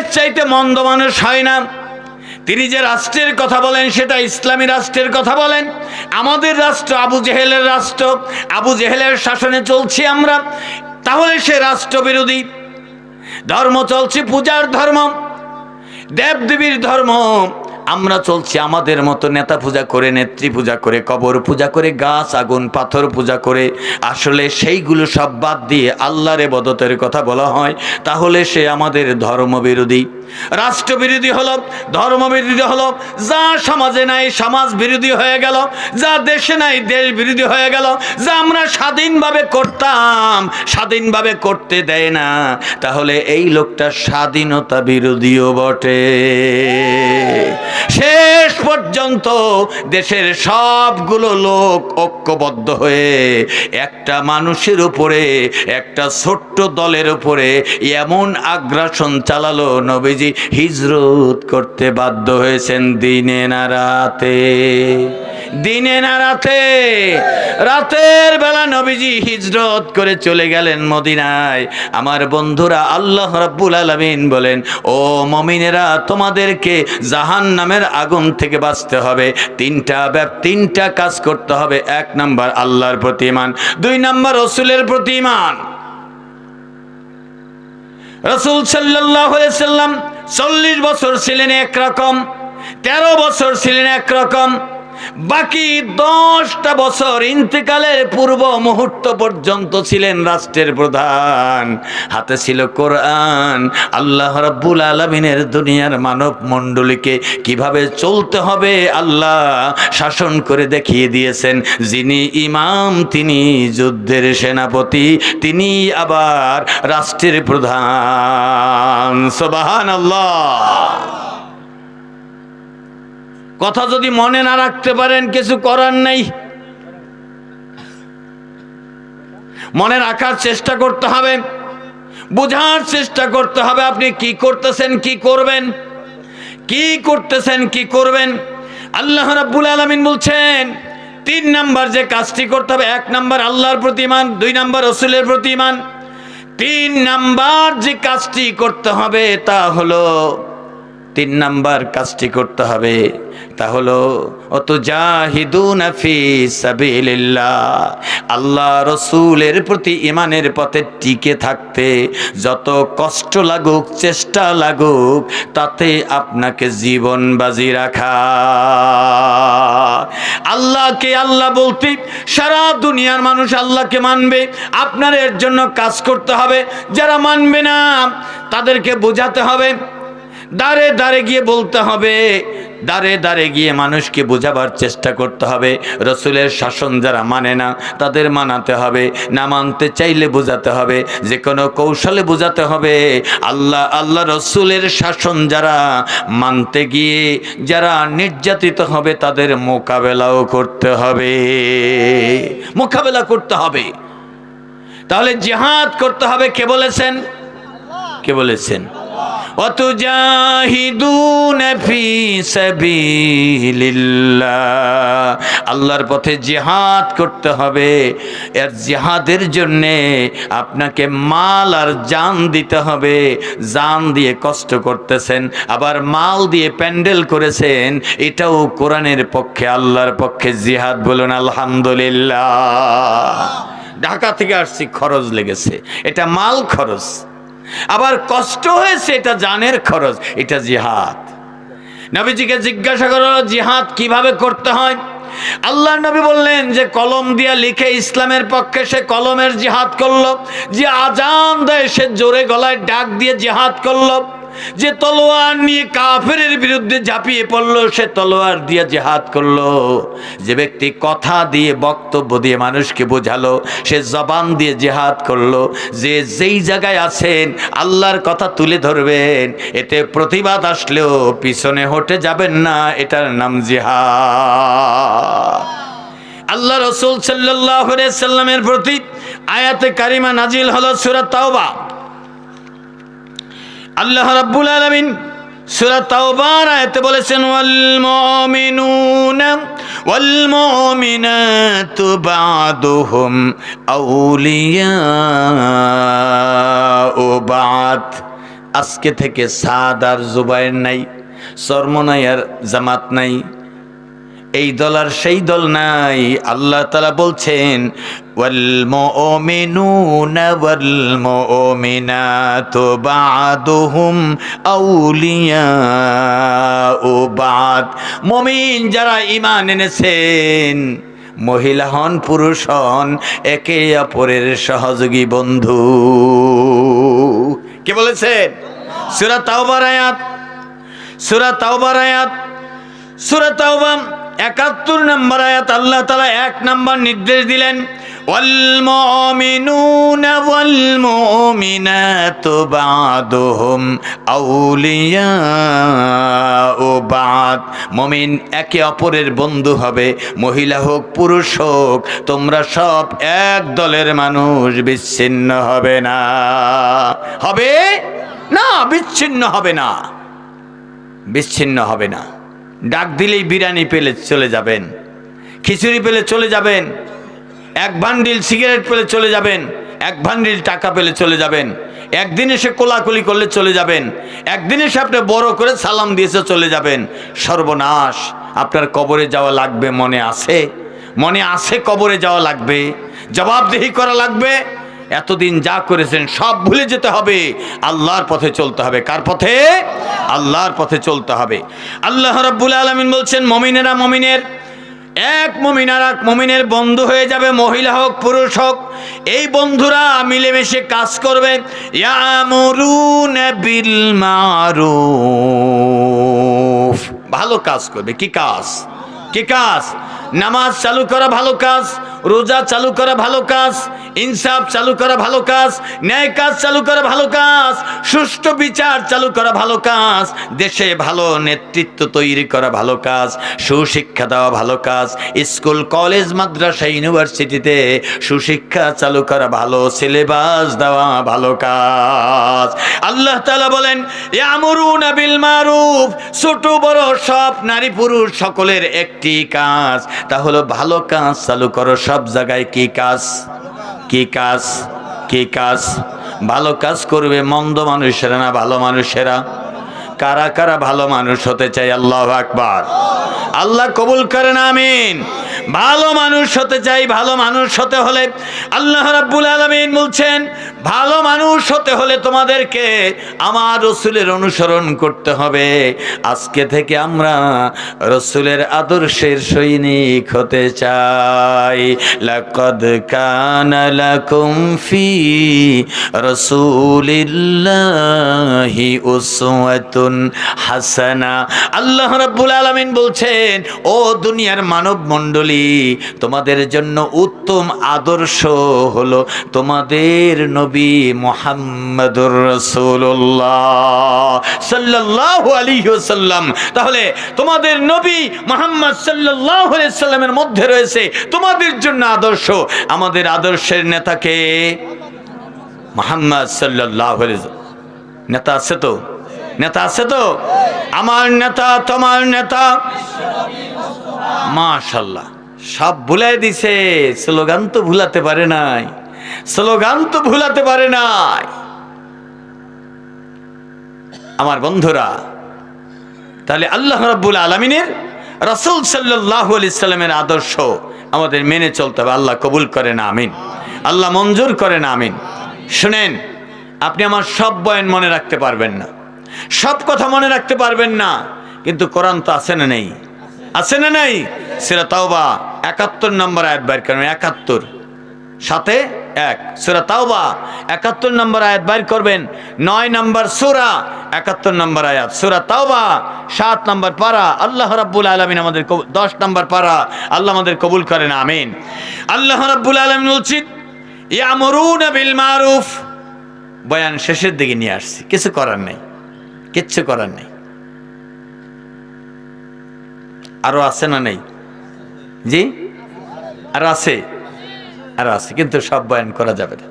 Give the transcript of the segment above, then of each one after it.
এর চাইতে মন্দ মানুষ হয় না। তিনি যে রাষ্ট্রের কথা বলেন, সেটা ইসলামী রাষ্ট্রের কথা বলেন। আমাদের রাষ্ট্র আবু জেহেলের রাষ্ট্র। আবু জেহেলের শাসনে চলছি আমরা। তাহলে সে রাষ্ট্রবিরোধী। ধর্ম চলছে পূজার ধর্ম। দেবদেবীর ধর্ম। আমরা চলছি আমাদের মতো নেতা পূজা করে, নেত্রী পূজা করে, কবর পূজা করে, গাছ, আগুন, পাথর পূজা করে। আসলে সেইগুলো সব বাদ দিয়ে আল্লাহর বদতের কথা বলা হয়। তাহলে সে আমাদের ধর্মবিরোধী। রাষ্ট্রবিরোধী হলো, ধর্মবিরোধী হলো, যা সমাজে নাই সমাজ বিরোধী হয়ে গেল, যা দেশে নাই দেশ বিরোধী হয়ে গেল, যা আমরা স্বাধীনভাবে করতাম, স্বাধীনভাবে করতে দেয় না, তাহলে এই লোকটা স্বাধীনতা বিরোধীও বটে। শেষ পর্যন্ত দেশের সবগুলো লোক ঐক্যবদ্ধ হয়ে একটা মানুষের উপরে, একটা ছোট্ট দলের উপরে এমন আগ্রাসন চালালো নবীজি। হিজরত করতে বাধ্য হয়েছেন দিনে না রাতে। দিনে না রাতে। রাতের বেলা নবীজি হিজরত করে চলে গেলেন মদিনায়। আমার বন্ধুরা আল্লাহ রাব্বুল আলামিন বলেন, ও মমিনেরা, তোমাদেরকে জাহান নামের আগুন থেকে বাঁচতে হবে। তিনটা ব্যাপ, তিনটা কাজ করতে হবে। এক নাম্বার আল্লাহর প্রতিমান দুই নাম্বার রসুলের প্রতিমান রসুল সাল্লাম চল্লিশ বছর ছিলেন একরকম তেরো বছর ছিলেন একরকম বাকি দশটা বছর ইন্তেকালের পূর্ব মুহূর্ত পর্যন্ত ছিলেন রাষ্ট্রের প্রধান। হাতে ছিল কোরআন। আল্লাহ রাব্বুল আলমিনের দুনিয়ার মানব মণ্ডলীকে কীভাবে চলতে হবে আল্লাহ শাসন করে দেখিয়ে দিয়েছেন। যিনি ইমাম, তিনি যুদ্ধের সেনাপতি, তিনি আবার রাষ্ট্রের প্রধান। সোবাহান আল্লাহ কথা যদি মনে না রাখতে পারেন, কিছু করার নেই। মনে রাখার চেষ্টা করতে হবে, বোঝার চেষ্টা করতে হবে আপনি কি করতেছেন, কি করবেন, কি করতেছেন, কি করবেন। আল্লাহ রাব্বুল আলামিন বলছেন, তিন নাম্বার যে কাজটি করতে হবে, এক নাম্বার আল্লাহর প্রতিমান দুই নাম্বার রসুলের প্রতিমান তিন নাম্বার যে কাজটি করতে হবে তা হলো তিন নাম্বার কাজটি করতে হবে। তা হলো অত জাহিদুন ফি সাবিলিল্লাহ। আল্লাহ রসুলের প্রতি ইমানের পথে টিকে থাকতে যত কষ্ট লাগুক, চেষ্টা লাগুক, তাতে আপনাকে জীবন বাজি রাখা। আল্লাহকে আল্লাহ বলতে, সারা দুনিয়ার মানুষ আল্লাহকে মানবে। আপনার এর জন্য কাজ করতে হবে। যারা মানবে না, তাদেরকে বোঝাতে হবে। দাঁড়ে দাঁড়ে গিয়ে বলতে হবে। দাঁড়ে দাঁড়ে গিয়ে মানুষকে বোঝাবার চেষ্টা করতে হবে। রসুলের শাসন যারা মানে না, তাদের মানাতে হবে। না মানতে চাইলে বোঝাতে হবে। যে কোনো কৌশলে বোঝাতে হবে। আল্লাহ আল্লাহ রসুলের শাসন যারা মানতে গিয়ে যারা নির্যাতিত হবে, তাদের মোকাবেলাও করতে হবে। মোকাবেলা করতে হবে। তাহলে জেহাদ করতে হবে কে বলেছেন? কে বলেছেন? অতুজাহিদুন ফি সাবিলিল্লাহ। আল্লাহর পথে জিহাদ করতে হবে। এর জিহাদের জন্য আপনাকে মাল আর জান দিতে হবে। জান দিয়ে কষ্ট করতেছেন, আবার মাল দিয়ে প্যান্ডেল করেছেন, এটাও কোরআনের পক্ষে, আল্লাহর পক্ষে জিহাদ বলুন, আলহামদুলিল্লাহ। ঢাকা থেকে আসছি, খরচ লেগেছে। এটা মাল খরচ। আবার কষ্ট হয়েছে, এটা জানের খরচ, এটা জিহাদ। নবীজিকে জিজ্ঞাসা করো জিহাদ কীভাবে করতে হয়? আল্লাহ নবী বললেন যে, কলম দিয়া লিখে ইসলামের পক্ষে সে কলমের জিহাদ করল, যে আজান দেয়, সে জোরে গলায় ডাক দিয়ে জিহাদ করল। যে তলোয়ার নিয়ে কাফের বিরুদ্ধে ঝাঁপিয়ে পড়ল, সে তলোয়ার দিয়ে জেহাদ করল। যে ব্যক্তি কথা দিয়ে, বক্তব্য দিয়ে মানুষকে বোঝালো, সে জবান দিয়ে জেহাদ করল। যে যেই জায়গায় আছেন, আল্লাহর কথা তুলে ধরবেন, এতে প্রতিবাদ আসলেও পিছনে হটে যাবেন না, এটার নাম জিহাদ। আল্লাহ রসুল সাল্লাহ সাল্লামের প্রতি আয়াতে কারিমা নাজিল হলো সুরাত তাওবা। আল্লাহ রাব্বুল আলামিন সূরা তাওবার আয়াতে বলেছেন ওয়াল মুমিনুনা ওয়াল মুমিনাতু বাদুহুম আউলিয়া ও বাদ। আজকে থেকে সাদ আর জুবাইর নাই সরমনায়ার জামাত নাই। এই দল আর সেই দল নাই। আল্লাহ তালা বলছেন ওয়াল মুমিনাতু বা'দুহুম আউলিয়াউ বা'দ। মুমিন যারা ঈমান এনেছেন, মহিলা হন, পুরুষ হন, একে অপরের সহযোগী বন্ধু। কে বলেছেন? সূরা তাওবার আয়াত, সূরা তাওবার আয়াত, সূরা তাওবা একাত্তর নম্বর আয়াত আল্লাহ তালা এক নম্বর নির্দেশ দিলেন والمؤمنون والمؤمنات بعضهم أولياء بعض মমিন একে অপরের বন্ধু হবে মহিলা হোক পুরুষ হোক তোমরা সব এক দলের মানুষ বিচ্ছিন্ন হবে না হবে না বিচ্ছিন্ন হবে না বিচ্ছিন্ন হবে না ডাক দিলেই বিরিয়ানি পেলে চলে যাবেন। খিচুড়ি পেলে চলে যাবেন। এক ভান্ডিল সিগারেট পেলে চলে যাবেন। এক ভান্ডিল টাকা পেলে চলে যাবেন। একদিন এসে কোলাকুলি করলে চলে যাবেন। একদিন এসে আপনি বড় করে সালাম দিয়েছে চলে যাবেন। সর্বনাশ, আপনার কবরে যাওয়া লাগবে, মনে আছে? মনে আছে কবরে যাওয়া লাগবে? জবাবদেহি করা লাগবে? এতদিন যা করেছেন সব ভুলে যেতে হবে। আল্লাহর পথে চলতে হবে। কার পথে? আল্লাহর পথে চলতে হবে। আল্লাহ রাব্বুল আলামিন বলছেন, মমিনেরা মমিনের, এক মমিন আর এক মমিনের বন্ধু হয়ে যাবে। মহিলা হোক, পুরুষ হোক, এই বন্ধুরা মিলেমিশে কাজ করবে। বিল মারুফ। ভালো কাজ করবে। কি কাজ? কি কাজ? নামাজ চালু করা ভালো কাজ, রোজা চালু করা ভালো কাজ ইনসাফ চালু করা ভালো কাজ, ন্যায় কাজ চালু করা ভালো কাজ, সুষ্ঠু বিচার চালু করা ভালো কাজ, দেশে ভালো নেতৃত্ব তৈরি করা ভালো কাজ, সুশিক্ষা দেওয়া ভালো কাজ, স্কুল, কলেজ, মাদ্রাসা, ইউনিভার্সিটিতে সুশিক্ষা চালু করা ভালো, সিলেবাস দেওয়া ভালো কাজ। আল্লাহ তালা বলেন, ইয়ামুরুনা বিল মারুফ, ছোট বড় সব নারী পুরুষ সকলের একটি কাজ। তা হলো ভালো কাজ চালু করো, সব জায়গায় কি কাজ? কি কাজ? কি কাজ? ভালো কাজ করবে মন্দ মানুষেরা না ভালো মানুষেরা? কারা কারা ভালো মানুষ হতে চাই আল্লাহ আকবার। আল্লাহ কবুল করেন, আমিন। ভালো মানুষ হতে চাই, ভালো মানুষ হতে হলে আল্লাহ রাব্বুল আলামিন বলছেন ভালো মানুষ হতে হলে তোমাদেরকে আমার রসুলের অনুসরণ করতে হবে। আজকে থেকে আমরা রসুলের আদর্শের সৈনিক হতে চাই। লাকদ কানা লাকুম ফি রাসূলিল্লাহি উসওয়াতুন হাসানা। আল্লাহ রাব্বুল আলামিন বলছেন, ও দুনিয়ার মানব মণ্ডলী তোমাদের জন্য উত্তম আদর্শ হলো তোমাদের নবী মোহাম্মদুর আলাইহি ওয়াসাল্লাম। তাহলে তোমাদের নবী মোহাম্মদ আলাইহি সাল্লামের মধ্যে রয়েছে তোমাদের জন্য আদর্শ। আমাদের আদর্শের নেতাকে মোহাম্মদ আলাইহি নেতা আছে তো? নেতা আছে তো? আমার নেতা, তোমার নেতা? মাশাল্লাহ সব ভুলাই দিছে, স্লোগান তো ভুলাতে পারে নাই, স্লোগান তো ভুলাতে পারে নাই। আমার বন্ধুরা, তাহলে আল্লাহ রাব্বুল আলমিনের রসুল সাল্লাহ সাল্লামের আদর্শ আমাদের মেনে চলতে হবে। আল্লাহ কবুল করেন, আমিন। আল্লাহ মঞ্জুর করেন, আমিন। শুনেন, আপনি আমার সব বয়ান মনে রাখতে পারবেন না। সব কথা মনে রাখতে পারবেন না, কিন্তু কোরআন তো আছে না নেই? আছে না নেই? সেটা তাওবা একাত্তর নম্বর আয়াত বাইর করেন একাত্তর। সাথে এক, সুরা তাওবা একাত্তর নম্বর আয়াত বাইর করবেন, নয় নম্বর সুরা একাত্তর নম্বর আয়াত। সুরা তাওবা সাত নম্বর পারা, আল্লাহ রাব্বুল আলমিন আমাদের দশ নম্বর পারা, আল্লাহ আমাদের কবুল করেন, আমিন। আল্লাহ রাব্বুল আলমিন উচিত মারুফ। বয়ান শেষের দিকে নিয়ে আসছি, কিছু করার নেই, কিচ্ছু করার নেই। আরও আছে না নেই? জি? আর আছে? আর আছে, কিন্তু সব বয়ান করা যাবে না।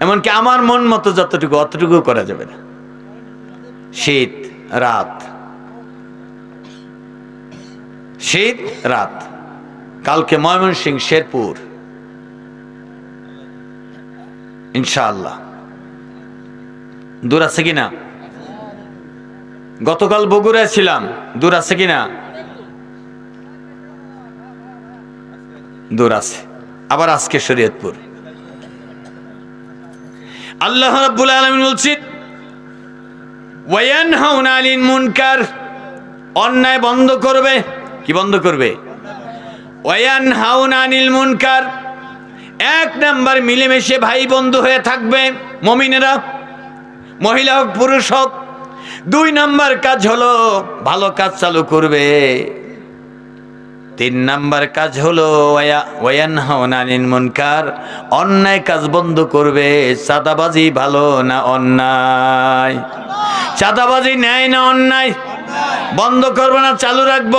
এমনকি আমার মন মতো যতটুকু, অতটুকু করা যাবে না। শীত, রাত। শীত, রাত। কালকে ময়মনসিং, শেরপুর। ইনশাআল্লাহ। দূর আছে কিনা? গতকাল বগুড়ায় ছিলাম। দূর আছে কিনা? দূর আছে। আবার আজকে শরীয়তপুর। আল্লাহ রাব্বুল আলামিন বলছেন, ওয়ায়ানহাউনা আনিল মুনকার অন্যায় বন্ধ করবে। কি বন্ধ করবে? ওয়ায়ানহাউনা আনিল মুনকার এক নাম্বার মিলেমিশে ভাই বন্ধু হয়ে থাকবে মমিনেরা, মহিলা হোক, পুরুষ হোক। দুই নাম্বার কাজ হলো, ভালো কাজ চালু করবে। তিন নাম্বার কাজ হলো ওয়ানহাউনানিন মুনকার, অন্যায় কাজ বন্ধ করবে, চাঁদাবাজি ভালো না অন্যায়? চাঁদাবাজি ন্যায় না অন্যায়? বন্ধ করবে না, চালু রাখব?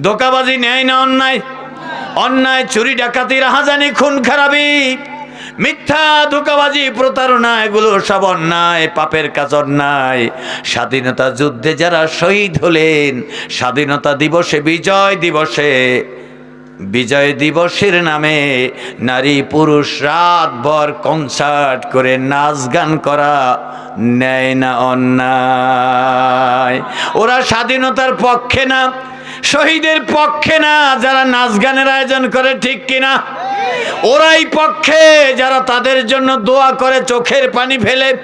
ধোকাবাজি ন্যায় না অন্যায়? অন্যায়, চুরি ডাকাতি রাহাজানি খুন খারাপি? মিথ্যা, ধোকাবাজি, প্রতারণা, এগুলো সব অন্যায়, পাপের কাজ অন্যায়। স্বাধীনতা যুদ্ধে যারা শহীদ হলেন, স্বাধীনতা দিবসে, বিজয় দিবসে, বিজয় দিবসের নামে নারী পুরুষ রাতভর কনসার্ট করে নাচ গান করা নেয় না অন্যায়। ওরা স্বাধীনতার পক্ষে না, শহীদের পক্ষে না, যারা নাচ গানের আয়োজন করে ঠিক কিনা? ওরাই পক্ষে যারা তাদের জন্য দোয়া করে চোখের পানি ফেলে।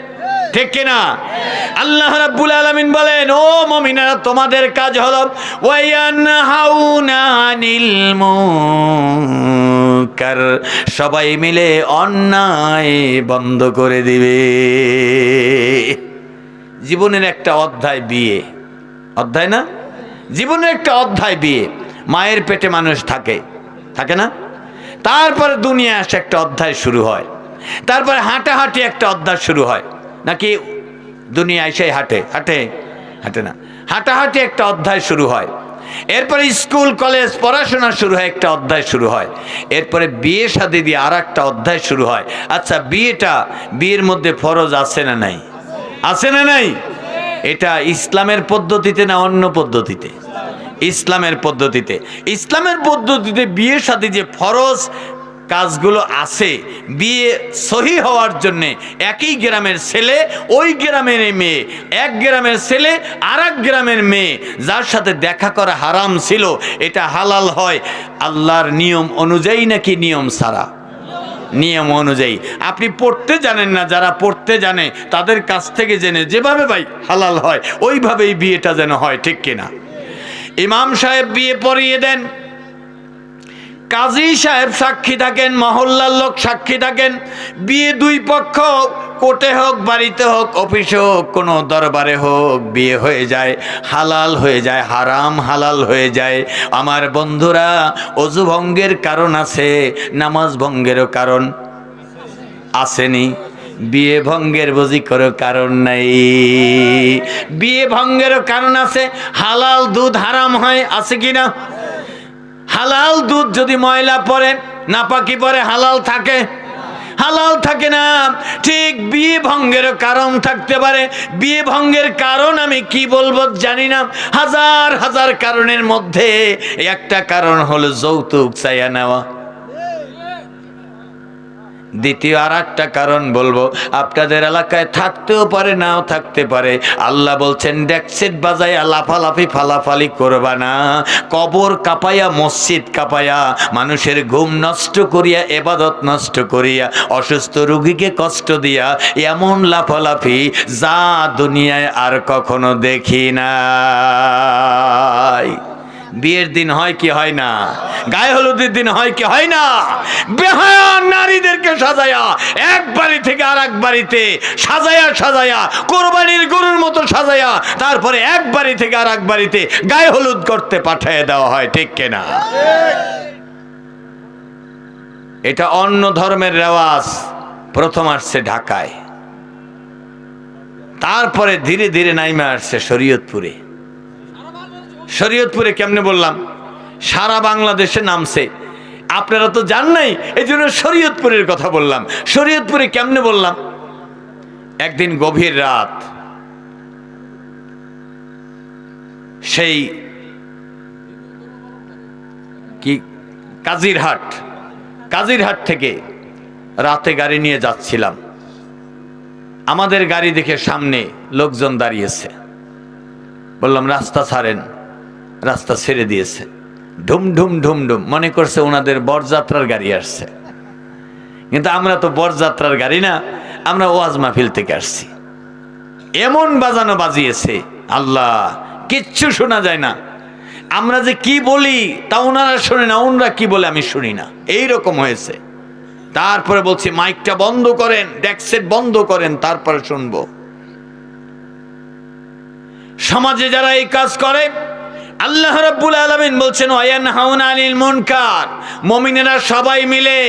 ঠিক কিনা? আল্লাহ রাব্বুল আলামিন বলেন, ও মুমিনারা, তোমাদের কাজ হলো ওয়ায়ানহাউনা আনিল মুনকার। সবাই মিলে অন্যায় বন্ধ করে দিবে। জীবনের একটা অধ্যায় বিয়ে। অধ্যায় না? জীবনের একটা অধ্যায় বিয়ে। মায়ের পেটে মানুষ থাকে। থাকে না? তারপরে দুনিয়া আসে একটা অধ্যায় শুরু হয়। তারপরে হাঁটাহাঁটি একটা অধ্যায় শুরু হয়। নাকি দুনিয়া এসে হাঁটে হাঁটে হাঁটে না। হাঁটাহাঁটি একটা অধ্যায় শুরু হয়। এরপরে স্কুল, কলেজ, পড়াশোনা শুরু হয়, একটা অধ্যায় শুরু হয়। এরপরে বিয়ে শাদি দিয়ে আর একটা অধ্যায় শুরু হয়। আচ্ছা বিয়েটা, বিয়ের মধ্যে ফরজ আছে না নাই? আছে না নাই? এটা ইসলামের পদ্ধতিতে না অন্য পদ্ধতিতে? ইসলামের পদ্ধতিতে। ইসলামের পদ্ধতিতে বিয়ে সাথে যে ফরজ কাজগুলো আছে, বিয়ে সহি হওয়ার জন্যে একই গ্রামের ছেলে, ওই গ্রামের মেয়ে, এক গ্রামের ছেলে আর গ্রামের মেয়ে, যার সাথে দেখা করা হারাম ছিল, এটা হালাল হয়, আল্লাহর নিয়ম অনুযায়ী নাকি নিয়ম ছাড়া? নিয়ম অনুযায়ী। আপনি পড়তে জানেন না, যারা পড়তে জানে, তাদের কাছ থেকে জেনে, যেভাবে ভাই, হালাল হয়, ওইভাবেই বিয়েটা যেন হয়, ঠিক কিনা? ইমাম সাহেব বিয়ে পড়িয়ে দেন। কাজী সাহেব সাক্ষী থাকেন, মহল্লার লোক সাক্ষী থাকেন। বিয়ে দুই পক্ষ, কোর্টে হোক, বাড়িতে হোক, অফিসে হোক, কোনো দরবারে হোক, বিয়ে হয়ে যায়, হালাল হয়ে যায়, হারাম হালাল হয়ে যায়। আমার বন্ধুরা, অজু ভঙ্গের কারণ আছে, নামাজ ভঙ্গেরও কারণ আসেনি। বিয়ে ভঙ্গের বুঝি কোনো কারণ নাই। বিয়ে ভঙ্গেরও কারণ আছে, হালাল দুধ হারাম হয়, আছে কি না? হালাল দুধ যদি ময়লা পড়ে, নাপাকি পরে হালাল থাকে? হালাল থাকে না। ঠিক বিয়ে ভঙ্গের কারণ থাকতে পারে। বিয়ে ভঙ্গের কারণ আমি কি বলব জানি না। হাজার হাজার কারণের মধ্যে একটা কারণ হলো যৌতুক চাইয়া নেওয়া। দ্বিতীয় আর একটা কারণ বলব, আপনাদের এলাকায় থাকতেও পারে, নাও থাকতে পারে। আল্লাহ বলছেন ডেকসেট বাজাইয়া লাফালাফি ফালাফালি করবা না। কবর কাপাইয়া, মসজিদ কাপাইয়া, মানুষের ঘুম নষ্ট করিয়া, এবাদত নষ্ট করিয়া, অসুস্থ রুগীকে কষ্ট দিয়া, এমন লাফালাফি যা দুনিয়ায় আর কখনো দেখি নাই। বিয়ের দিন হয় কি হয় না? গায়ে হলুদের দিন হয় কি হয় না? বেহায়া নারীদেরকে সাজায়া, এক বাড়ি থেকে আর এক বাড়িতে সাজায়া সাজায়া, কোরবানির গরুর মতো সাজায়া, তারপরে এক বাড়ি থেকে আর এক বাড়িতে গায়ে হলুদ করতে পাঠিয়ে দেওয়া হয়, ঠিক কিনা এটা অন্য ধর্মের রেওয়াজ, প্রথম আসছে ঢাকায়। তারপরে ধীরে ধীরে নাইমে আসছে শরীয়তপুরে। শরীয়তপুরে কেমনে বললাম? সারা বাংলাদেশে নামছে। আপনারা তো জান নাই এই জন্য শরীয়তপুরের কথা বললাম। শরীয়তপুরে কেমনে বললাম? একদিন গভীর রাত, সেই কি, কাজিরহাট কাজিরহাট থেকে রাতে গাড়ি নিয়ে যাচ্ছিলাম। আমাদের গাড়ি দেখে সামনে লোকজন দাঁড়িয়েছে। বললাম, রাস্তা ছাড়েন। রাস্তা ছেড়ে দিয়েছে। ঢুম ঢুম ঢুম ঢুম। মনে করছে ওনাদের বরযাত্রার গাড়ি আসছে। কিন্তু আমরা তো বরযাত্রার গাড়ি না, আমরা ওয়াজ মাহফিল থেকে আসছি। এমন বাজানো বাজিয়েছে, আল্লাহ, কিচ্ছু শোনা যায় না। আমরা যে কি বলি তা ওনারা শোনে না, ওনারা কি বলে আমি শুনি না। এই রকম হয়েছে। তারপরে বলছি, মাইকটা বন্ধ করেন ডেক্সেট বন্ধ করেন, তারপরে শুনব। সমাজে যারা এই কাজ করে আল্লাহ রাব্বুল আলামিন বলছেন হাউন আনিল মুনকার। মুমিনেরা সবাই মিলে